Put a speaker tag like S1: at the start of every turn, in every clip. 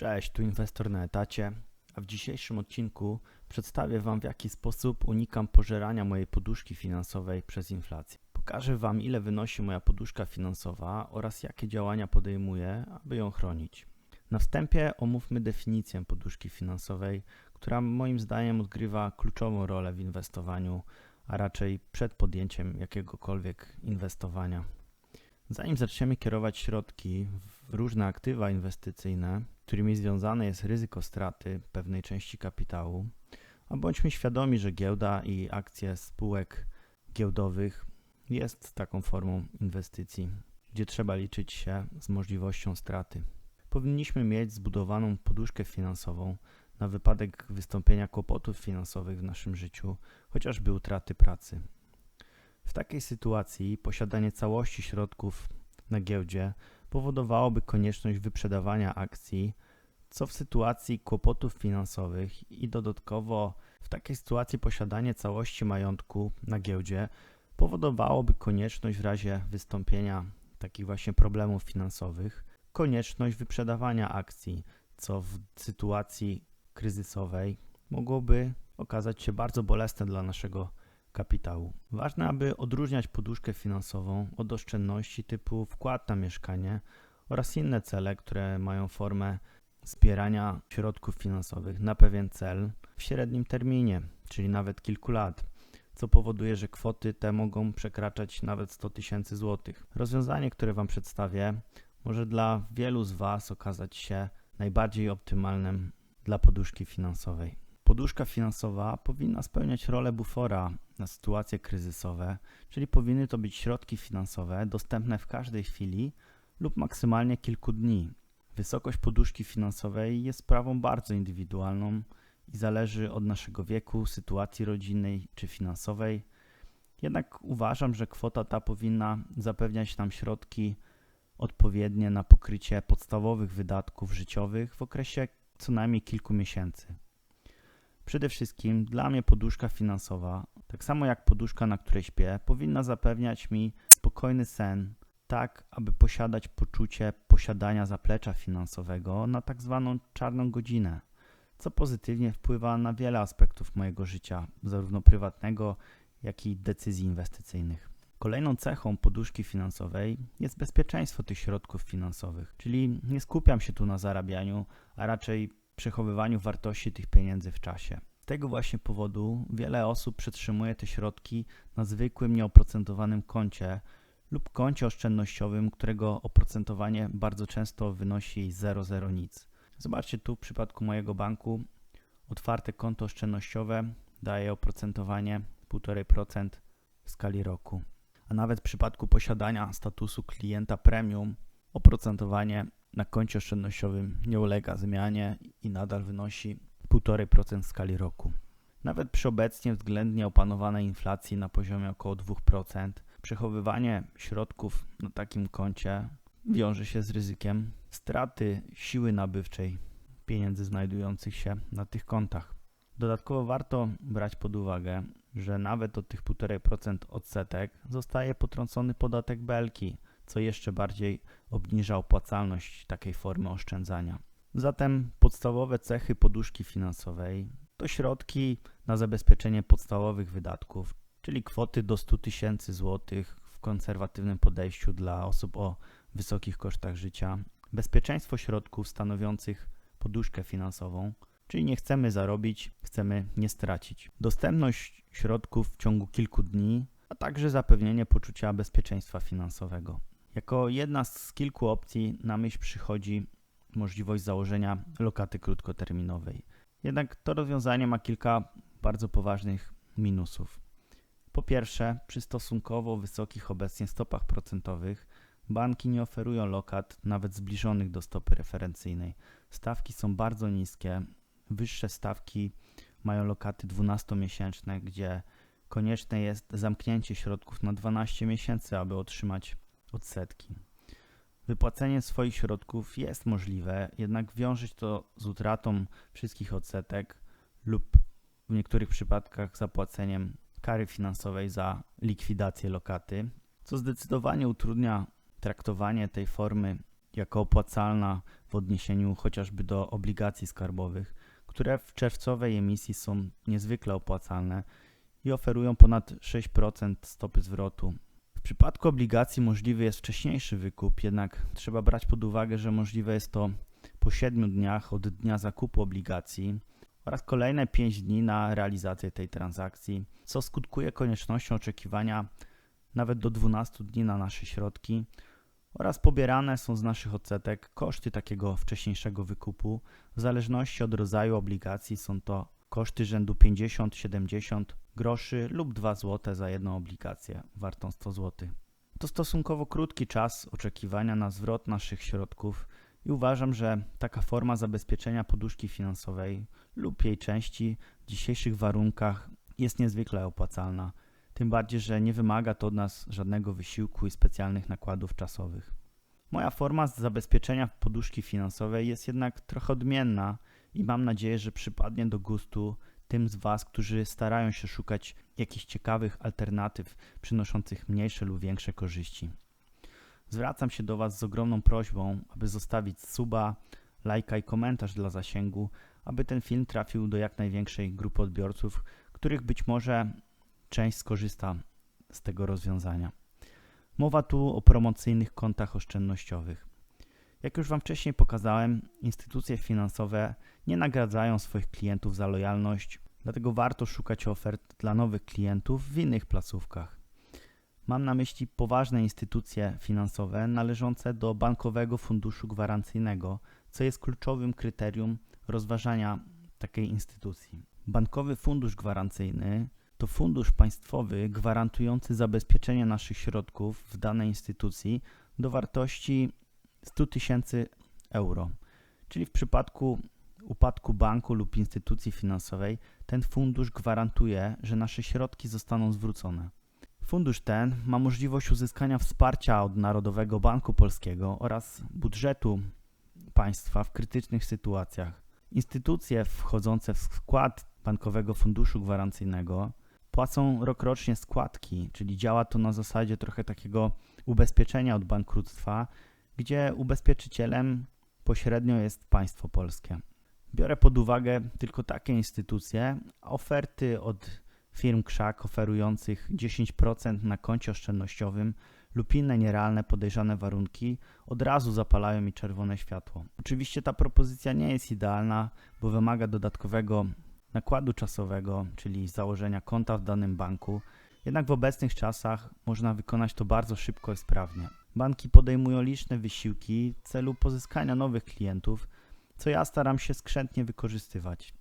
S1: Cześć, tu inwestor na etacie, a w dzisiejszym odcinku przedstawię Wam w jaki sposób unikam pożerania mojej poduszki finansowej przez inflację. Pokażę Wam ile wynosi moja poduszka finansowa oraz jakie działania podejmuję, aby ją chronić. Na wstępie omówmy definicję poduszki finansowej, która moim zdaniem odgrywa kluczową rolę w inwestowaniu, a raczej przed podjęciem jakiegokolwiek inwestowania. Zanim zaczniemy kierować środki w różne aktywa inwestycyjne, którymi związane jest ryzyko straty pewnej części kapitału, a bądźmy świadomi, że giełda i akcje spółek giełdowych jest taką formą inwestycji, gdzie trzeba liczyć się z możliwością straty. Powinniśmy mieć zbudowaną poduszkę finansową na wypadek wystąpienia kłopotów finansowych w naszym życiu, chociażby utraty pracy. W takiej sytuacji posiadanie całości środków na giełdzie powodowałoby konieczność wyprzedawania akcji, co w sytuacji kłopotów finansowych i dodatkowo w takiej sytuacji posiadanie całości majątku na giełdzie powodowałoby konieczność w razie wystąpienia takich właśnie problemów finansowych, konieczność wyprzedawania akcji, co w sytuacji kryzysowej mogłoby okazać się bardzo bolesne dla naszego kapitału. Ważne, aby odróżniać poduszkę finansową od oszczędności typu wkład na mieszkanie oraz inne cele, które mają formę zbierania środków finansowych na pewien cel w średnim terminie, czyli nawet kilku lat, co powoduje, że kwoty te mogą przekraczać nawet 100 tysięcy złotych. Rozwiązanie, które Wam przedstawię, może dla wielu z Was okazać się najbardziej optymalnym dla poduszki finansowej. Poduszka finansowa powinna spełniać rolę bufora na sytuacje kryzysowe, czyli powinny to być środki finansowe dostępne w każdej chwili lub maksymalnie kilku dni. Wysokość poduszki finansowej jest sprawą bardzo indywidualną i zależy od naszego wieku, sytuacji rodzinnej czy finansowej. Jednak uważam, że kwota ta powinna zapewniać nam środki odpowiednie na pokrycie podstawowych wydatków życiowych w okresie co najmniej kilku miesięcy. Przede wszystkim dla mnie poduszka finansowa, tak samo jak poduszka, na której śpię, powinna zapewniać mi spokojny sen, tak aby posiadać poczucie posiadania zaplecza finansowego na tak zwaną czarną godzinę, co pozytywnie wpływa na wiele aspektów mojego życia, zarówno prywatnego, jak i decyzji inwestycyjnych. Kolejną cechą poduszki finansowej jest bezpieczeństwo tych środków finansowych, czyli nie skupiam się tu na zarabianiu, a raczej przechowywaniu wartości tych pieniędzy w czasie. Z tego właśnie powodu wiele osób przetrzymuje te środki na zwykłym, nieoprocentowanym koncie lub koncie oszczędnościowym, którego oprocentowanie bardzo często wynosi 0,0 nic. Zobaczcie tu w przypadku mojego banku otwarte konto oszczędnościowe daje oprocentowanie 1,5% w skali roku. A nawet w przypadku posiadania statusu klienta premium oprocentowanie na koncie oszczędnościowym nie ulega zmianie i nadal wynosi 1,5% w skali roku. Nawet przy obecnie względnie opanowanej inflacji na poziomie około 2%, przechowywanie środków na takim koncie wiąże się z ryzykiem straty siły nabywczej pieniędzy znajdujących się na tych kontach. Dodatkowo warto brać pod uwagę, że nawet od tych 1,5% odsetek zostaje potrącony podatek belki, co jeszcze bardziej obniża opłacalność takiej formy oszczędzania. Zatem podstawowe cechy poduszki finansowej to środki na zabezpieczenie podstawowych wydatków, czyli kwoty do 100 tysięcy złotych w konserwatywnym podejściu dla osób o wysokich kosztach życia, bezpieczeństwo środków stanowiących poduszkę finansową, czyli nie chcemy zarobić, chcemy nie stracić, dostępność środków w ciągu kilku dni, a także zapewnienie poczucia bezpieczeństwa finansowego. Jako jedna z kilku opcji na myśl przychodzi możliwość założenia lokaty krótkoterminowej. Jednak to rozwiązanie ma kilka bardzo poważnych minusów. Po pierwsze, przy stosunkowo wysokich obecnie stopach procentowych banki nie oferują lokat nawet zbliżonych do stopy referencyjnej. Stawki są bardzo niskie. Wyższe stawki mają lokaty 12-miesięczne, gdzie konieczne jest zamknięcie środków na 12 miesięcy, aby otrzymać odsetki. Wypłacenie swoich środków jest możliwe, jednak wiąże się to z utratą wszystkich odsetek lub w niektórych przypadkach zapłaceniem kary finansowej za likwidację lokaty, co zdecydowanie utrudnia traktowanie tej formy jako opłacalna w odniesieniu chociażby do obligacji skarbowych, które w czerwcowej emisji są niezwykle opłacalne i oferują ponad 6% stopy zwrotu. W przypadku obligacji możliwy jest wcześniejszy wykup, jednak trzeba brać pod uwagę, że możliwe jest to po 7 dniach od dnia zakupu obligacji oraz kolejne 5 dni na realizację tej transakcji, co skutkuje koniecznością oczekiwania nawet do 12 dni na nasze środki oraz pobierane są z naszych odsetek koszty takiego wcześniejszego wykupu. W zależności od rodzaju obligacji są to koszty rzędu 50-70 groszy lub 2 zł za jedną obligację wartą 100 zł. To stosunkowo krótki czas oczekiwania na zwrot naszych środków i uważam, że taka forma zabezpieczenia poduszki finansowej lub jej części w dzisiejszych warunkach jest niezwykle opłacalna. Tym bardziej, że nie wymaga to od nas żadnego wysiłku i specjalnych nakładów czasowych. Moja forma zabezpieczenia poduszki finansowej jest jednak trochę odmienna i mam nadzieję, że przypadnie do gustu tym z Was, którzy starają się szukać jakichś ciekawych alternatyw przynoszących mniejsze lub większe korzyści. Zwracam się do Was z ogromną prośbą, aby zostawić suba, lajka i komentarz dla zasięgu, aby ten film trafił do jak największej grupy odbiorców, których być może część skorzysta z tego rozwiązania. Mowa tu o promocyjnych kontach oszczędnościowych. Jak już Wam wcześniej pokazałem, instytucje finansowe nie nagradzają swoich klientów za lojalność, dlatego warto szukać ofert dla nowych klientów w innych placówkach. Mam na myśli poważne instytucje finansowe należące do Bankowego Funduszu Gwarancyjnego, co jest kluczowym kryterium rozważania takiej instytucji. Bankowy Fundusz Gwarancyjny to fundusz państwowy gwarantujący zabezpieczenie naszych środków w danej instytucji do wartości 100 tysięcy euro. Czyli w przypadku upadku banku lub instytucji finansowej ten fundusz gwarantuje, że nasze środki zostaną zwrócone. Fundusz ten ma możliwość uzyskania wsparcia od Narodowego Banku Polskiego oraz budżetu państwa w krytycznych sytuacjach. Instytucje wchodzące w skład Bankowego Funduszu Gwarancyjnego płacą rokrocznie składki, czyli działa to na zasadzie trochę takiego ubezpieczenia od bankructwa, gdzie ubezpieczycielem pośrednio jest państwo polskie. Biorę pod uwagę tylko takie instytucje, oferty od firm krzak oferujących 10% na koncie oszczędnościowym lub inne nierealne podejrzane warunki od razu zapalają mi czerwone światło. Oczywiście ta propozycja nie jest idealna, bo wymaga dodatkowego nakładu czasowego, czyli założenia konta w danym banku, jednak w obecnych czasach można wykonać to bardzo szybko i sprawnie. Banki podejmują liczne wysiłki w celu pozyskania nowych klientów, co ja staram się skrzętnie wykorzystywać.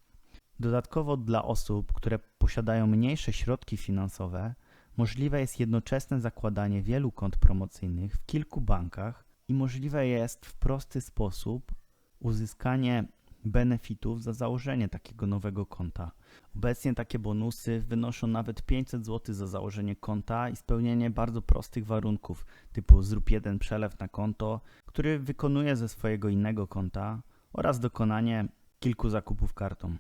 S1: Dodatkowo dla osób, które posiadają mniejsze środki finansowe, możliwe jest jednoczesne zakładanie wielu kont promocyjnych w kilku bankach i możliwe jest w prosty sposób uzyskanie benefitów za założenie takiego nowego konta. Obecnie takie bonusy wynoszą nawet 500 zł za założenie konta i spełnienie bardzo prostych warunków, typu zrób jeden przelew na konto, który wykonuje ze swojego innego konta oraz dokonanie kilku zakupów kartą.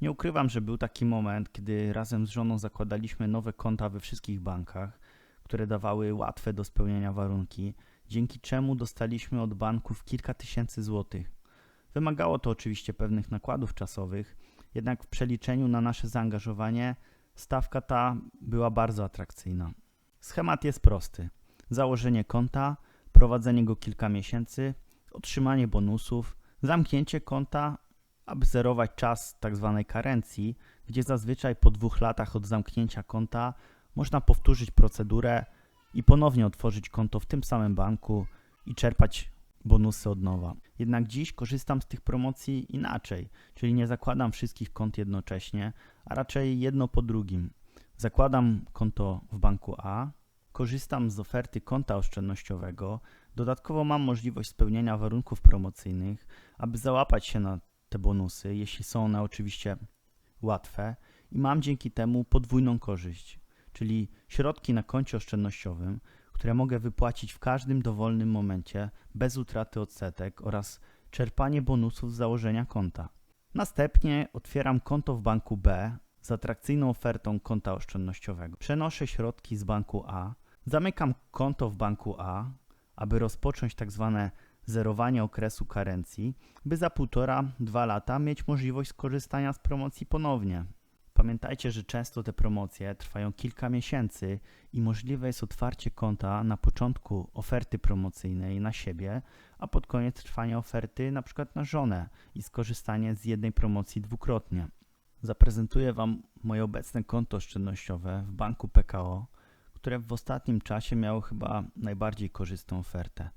S1: Nie ukrywam, że był taki moment, kiedy razem z żoną zakładaliśmy nowe konta we wszystkich bankach, które dawały łatwe do spełnienia warunki, dzięki czemu dostaliśmy od banków kilka tysięcy złotych. Wymagało to oczywiście pewnych nakładów czasowych, jednak w przeliczeniu na nasze zaangażowanie stawka ta była bardzo atrakcyjna. Schemat jest prosty: założenie konta, prowadzenie go kilka miesięcy, otrzymanie bonusów, zamknięcie konta, aby zerować czas tzw. Tak karencji, gdzie zazwyczaj po dwóch latach od zamknięcia konta można powtórzyć procedurę i ponownie otworzyć konto w tym samym banku i czerpać bonusy od nowa. Jednak dziś korzystam z tych promocji inaczej, czyli nie zakładam wszystkich kont jednocześnie, a raczej jedno po drugim. Zakładam konto w banku A, korzystam z oferty konta oszczędnościowego, dodatkowo mam możliwość spełnienia warunków promocyjnych, aby załapać się na te bonusy, jeśli są one oczywiście łatwe, i mam dzięki temu podwójną korzyść, czyli środki na koncie oszczędnościowym, które mogę wypłacić w każdym dowolnym momencie bez utraty odsetek oraz czerpanie bonusów z założenia konta. Następnie otwieram konto w banku B z atrakcyjną ofertą konta oszczędnościowego. Przenoszę środki z banku A, zamykam konto w banku A aby rozpocząć tak zwane zerowanie okresu karencji, by za półtora, dwa lata mieć możliwość skorzystania z promocji ponownie. Pamiętajcie, że często te promocje trwają kilka miesięcy i możliwe jest otwarcie konta na początku oferty promocyjnej na siebie, a pod koniec trwania oferty na przykład na żonę i skorzystanie z jednej promocji dwukrotnie. Zaprezentuję Wam moje obecne konto oszczędnościowe w banku PKO, które w ostatnim czasie miało chyba najbardziej korzystną ofertę.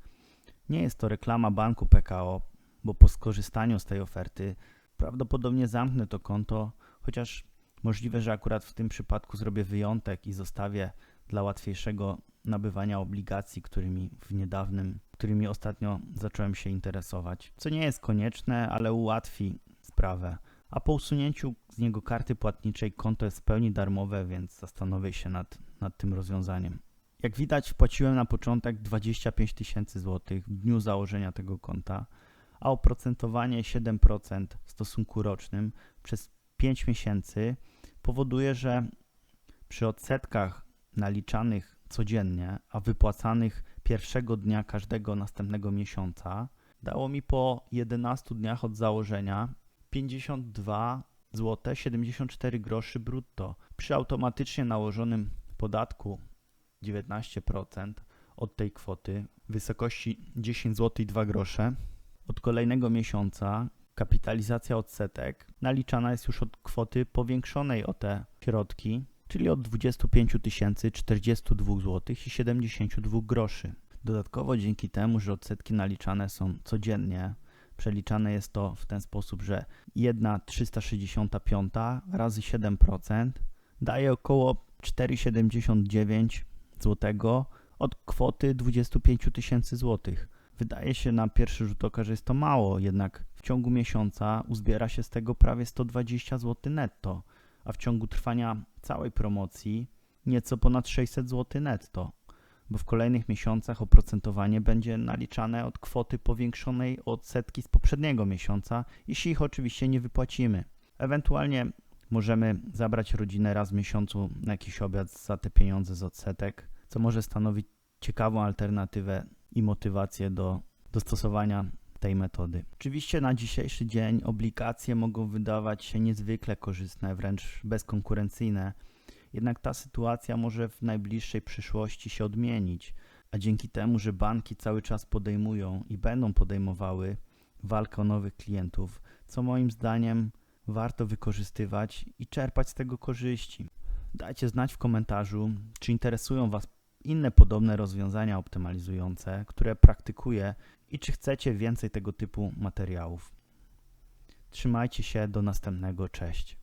S1: Nie jest to reklama banku PKO, bo po skorzystaniu z tej oferty prawdopodobnie zamknę to konto, chociaż możliwe, że akurat w tym przypadku zrobię wyjątek i zostawię dla łatwiejszego nabywania obligacji, którymi w niedawnym, którymi ostatnio zacząłem się interesować, co nie jest konieczne, ale ułatwi sprawę. A po usunięciu z niego karty płatniczej konto jest w pełni darmowe, więc zastanowię się nad, nad tym rozwiązaniem. Jak widać, wpłaciłem na początek 25 tysięcy złotych w dniu założenia tego konta, a oprocentowanie 7% w stosunku rocznym przez 5 miesięcy powoduje, że przy odsetkach naliczanych codziennie, a wypłacanych pierwszego dnia każdego następnego miesiąca, dało mi po 11 dniach od założenia 52 zł 74 groszy brutto. Przy automatycznie nałożonym podatku 19% od tej kwoty w wysokości 10 zł i 2 grosze od kolejnego miesiąca kapitalizacja odsetek naliczana jest już od kwoty powiększonej o te środki, czyli od 25 042 zł i 72 groszy. Dodatkowo dzięki temu, że odsetki naliczane są codziennie, przeliczane jest to w ten sposób, że 1 365 razy 7% daje około 4,79 zł od kwoty 25 tysięcy złotych. Wydaje się na pierwszy rzut oka, że jest to mało, jednak w ciągu miesiąca uzbiera się z tego prawie 120 zł netto, a w ciągu trwania całej promocji nieco ponad 600 zł netto, bo w kolejnych miesiącach oprocentowanie będzie naliczane od kwoty powiększonej o odsetki z poprzedniego miesiąca, jeśli ich oczywiście nie wypłacimy. Ewentualnie możemy zabrać rodzinę raz w miesiącu na jakiś obiad za te pieniądze z odsetek, co może stanowić ciekawą alternatywę i motywację do, do stosowania tej metody. Oczywiście na dzisiejszy dzień obligacje mogą wydawać się niezwykle korzystne, wręcz bezkonkurencyjne, jednak ta sytuacja może w najbliższej przyszłości się odmienić, a dzięki temu, że banki cały czas podejmują i będą podejmowały walkę o nowych klientów, co moim zdaniem warto wykorzystywać i czerpać z tego korzyści. Dajcie znać w komentarzu, czy interesują Was inne podobne rozwiązania optymalizujące, które praktykuję i czy chcecie więcej tego typu materiałów. Trzymajcie się, do następnego, cześć.